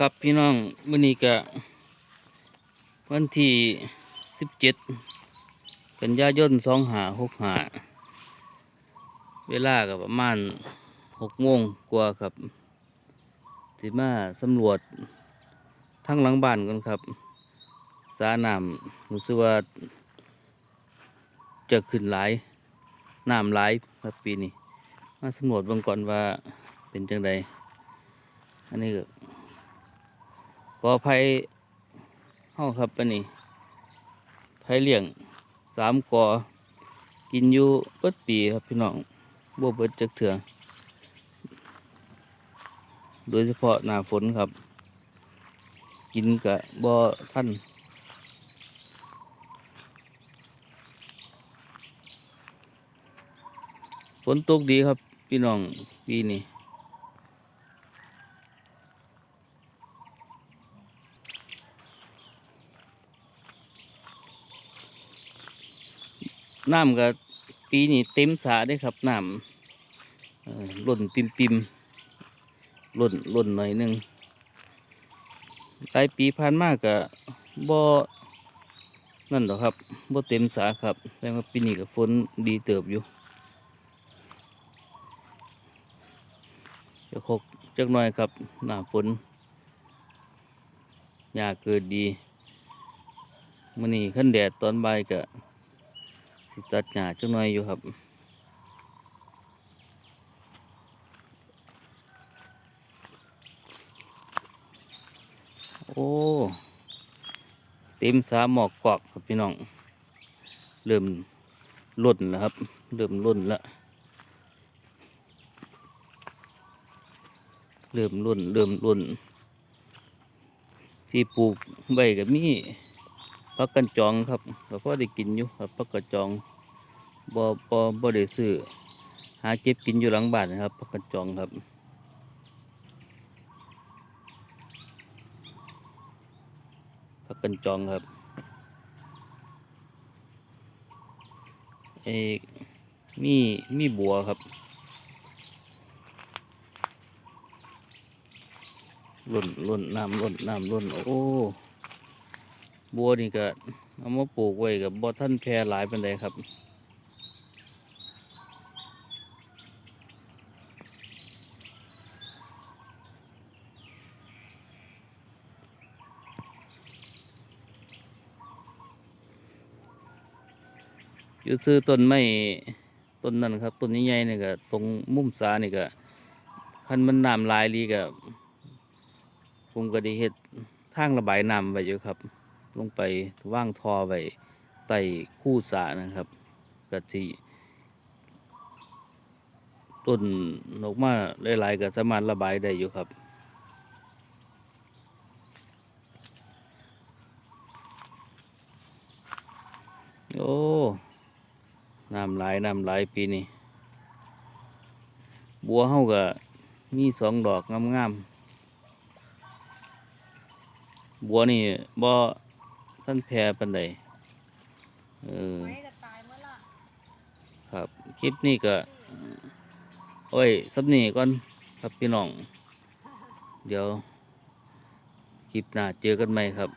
ครับพี่น้องมื้อนี้ก็วันที่สิบเจ็ดกันยายนสองหาหกหาเวลาก็ประมาณหกโมงกว่าครับสิมาสำรวจทั้งหลังบ้านกันครับ สาน้ำรู้สึกว่าจะขึ้นหลายน้ำหลายครับปีนี้มาสำรวจเบื้องก่อนว่าเป็นจังไดอันนี้ก็ ออภัยเฮาครับอันนี้ไผเลี้ยงสามกอกินอยู่เปิดปีครับพี่น้องบ่เบิดจักเถื่อโดยเฉพาะหน้าฝนครับ กินกะบ่ท่านฝนตกดีครับ พี่น้องปีนี้ น้ำก็ปีนี้เต็มสาได้ครับน้ำหล่นปิมปิมหล่นหล่นหน่อยหนึงหลายปีผ่านมากก็บ่นั่นหรอครับบ่เต็มสาครับแต่ว่าปีนี้ก็ฝนดีเติบอยู่จะคกจักหน่อยครับหน้าฝนหญ้าเกิดดีมื้อนี้ขั้นแดดตอนบ่ายก็ สิตัดหญ้าจังหน่อยอยู่ครับโอ้เต็มสาหมอกกวักครับพี่น้อง เริ่มล่นแล้วครับ เริ่มล่นแล้วเริ่มล่นเริ่มล่นที่ปลูกใบกับมี พักกันจองครับก็พอได้กินอยู่ครับพักกันจองบ่บ่บ่ได้ซื้อหาเก็บกินอยู่หลังบ้านนะครับพักกันจองครับพักกันจองครับเอกมีมีบัวครับล่นล่นน้ำล่นน้ำล่นโอ้ บัวนี่ก็เอามาปลูกไว้กับบ่ท่านแพร่หลายเป็นไดครับอยู่ซื้อต้นไม้ต้นนั้นครับต้นใหญ่ๆนี่ก็ตรงมุมสานี่ก็คันมันน้ำลายลีก็ผมก็ได้เฮ็ดทางระบายน้ำไว้อยู่ครับ ลงไปว่างทอไว้ใต้คู่สะนะครับกะทิต้นออกมาหลายๆก็สามารถระบายได้อยู่ครับโอ้น้ำหลายน้ำหลายปีนี้บัวเฮาก็มีสองดอกงามๆบัวนี่บ่ ท่านแพร่ปันใดเออครับคลิปนี้ก็โอ้ยสับนี่ก่อนครับพี่น้อง เดี๋ยวคลิปหน้าเจอกันไหมครับ